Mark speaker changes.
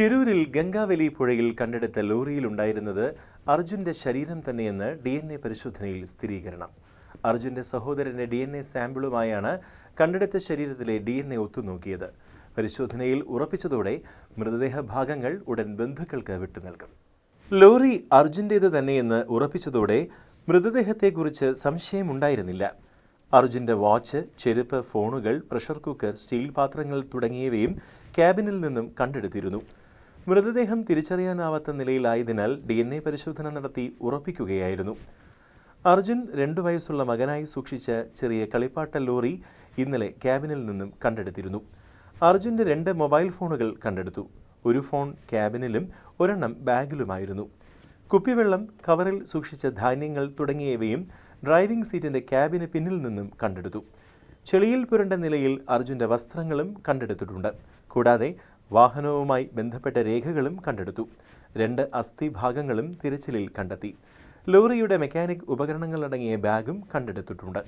Speaker 1: ഷിരൂരിൽ ഗംഗാവലി പുഴയിൽ കണ്ടെടുത്ത ലോറിയിലുണ്ടായിരുന്നത് അർജുന്റെ ശരീരം തന്നെയെന്ന് ഡി എൻ എ പരിശോധനയിൽ സ്ഥിരീകരണം. അർജുന്റെ സഹോദരന്റെ ഡി എൻ എ സാമ്പിളുമായാണ് കണ്ടെടുത്ത ശരീരത്തിലെ ഡി എൻ എ ഒത്തുനോക്കിയത്. പരിശോധനയിൽ ഉറപ്പിച്ചതോടെ മൃതദേഹ ഭാഗങ്ങൾ ഉടൻ ബന്ധുക്കൾക്ക് വിട്ടു നൽകും. ലോറി അർജുന്റേത് തന്നെയെന്ന് ഉറപ്പിച്ചതോടെ മൃതദേഹത്തെക്കുറിച്ച് സംശയമുണ്ടായിരുന്നില്ല. അർജുന്റെ വാച്ച് ചെരുപ്പ് ഫോണുകൾ പ്രഷർ കുക്കർ സ്റ്റീൽ പാത്രങ്ങൾ തുടങ്ങിയവയും ക്യാബിനിൽ നിന്നും കണ്ടെടുത്തിരുന്നു. മൃതദേഹം തിരിച്ചറിയാനാവാത്ത നിലയിലായതിനാൽ ഡി എൻ എ പരിശോധന നടത്തി ഉറപ്പിക്കുകയായിരുന്നു. അർജുൻ രണ്ടു വയസ്സുള്ള മകനായി സൂക്ഷിച്ച ചെറിയ കളിപ്പാട്ട ലോറി ഇന്നലെ ക്യാബിനിൽ നിന്നും കണ്ടെടുത്തിരുന്നു. അർജുന്റെ രണ്ട് മൊബൈൽ ഫോണുകൾ കണ്ടെടുത്തു. ഒരു ഫോൺ ക്യാബിനിലും ഒരെണ്ണം ബാഗിലുമായിരുന്നു. കുപ്പിവെള്ളം കവറിൽ സൂക്ഷിച്ച ധാന്യങ്ങൾ തുടങ്ങിയവയും ഡ്രൈവിംഗ് സീറ്റിന്റെ ക്യാബിന് പിന്നിൽ നിന്നും കണ്ടെടുത്തു. ചെളിയിൽ പുരണ്ട നിലയിൽ അർജുന്റെ വസ്ത്രങ്ങളും കണ്ടെടുത്തിട്ടുണ്ട്. കൂടാതെ വാഹനവുമായി ബന്ധപ്പെട്ട രേഖകളും കണ്ടെടുത്തു. രണ്ട് അസ്ഥിഭാഗങ്ങളും തിരച്ചിലിൽ കണ്ടെത്തി. ലോറിയുടെ മെക്കാനിക് ഉപകരണങ്ങളടങ്ങിയ ബാഗും കണ്ടെടുത്തിട്ടുണ്ട്.